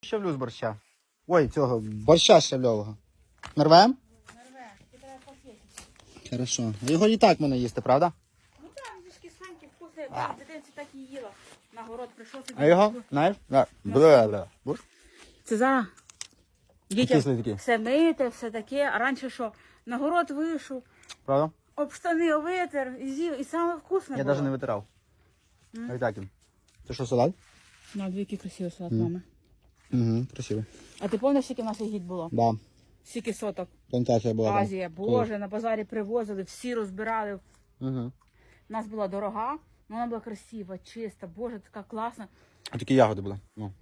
Щавлю з борща. Ой, цього борща щавльового. Нарвем? Хорошо. Його і так можна їсти, правда? Ну так, трішки сханьки вкусно, я в дитинці так і їла. На город прийшов собі. А його? Знаєш? Да. Бля-бля. Будеш? Це за дітям все мите, все таке. А раніше що? На город вийшов, Правда? об штани витер і з'їв, і саме вкусне Я було. навіть не витирав. Ось так він. Це що, салат? На дві які красиві салат, мами. Угу, красиво. А ти пам'ятаєш, скільки в нас гід було? Да. Скільки соток? Плантація була. там. Азія, боже, на базарі привозили, всі розбирали. Угу. У нас була дорога, але вона була красива, чиста, боже, така класна. А такі ягоди були. Ну,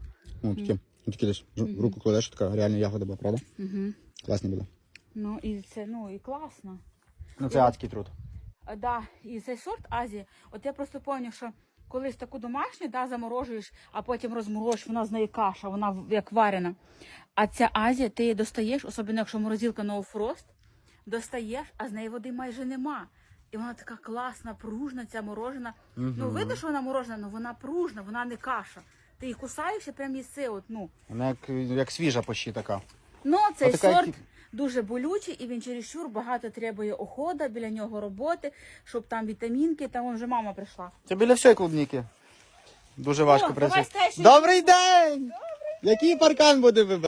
ну такі. Ну, такі десь в руку кладеш, така реальна ягода була, правда? Угу. Класні були. Ну і це, ну і класно. Ну це адський труд. А, да, і цей сорт Азії, от я просто пам'ятаю, що колись таку домашню да, заморожуєш, а потім розморожуєш, вона з неї каша, вона як варена. А ця Азія, ти її достаєш, особливо якщо морозилка Frost, достаєш, а з неї води майже нема. І вона така класна, пружна, ця морожена. Ну, видно, що вона морожена, але вона пружна, вона не каша. Ти її кусаєш і прям їси, от, ну. Вона як, як свіжа почти така. Ну, цей Отака сорт ті- дуже болючий і він чересчур багато требує охода, біля нього роботи, щоб там вітамінки, там вон вже мама прийшла. Це біля всієї клубніки. Дуже важко О, давай працює. стежимо. Добрий день! Який паркан буде вибирати?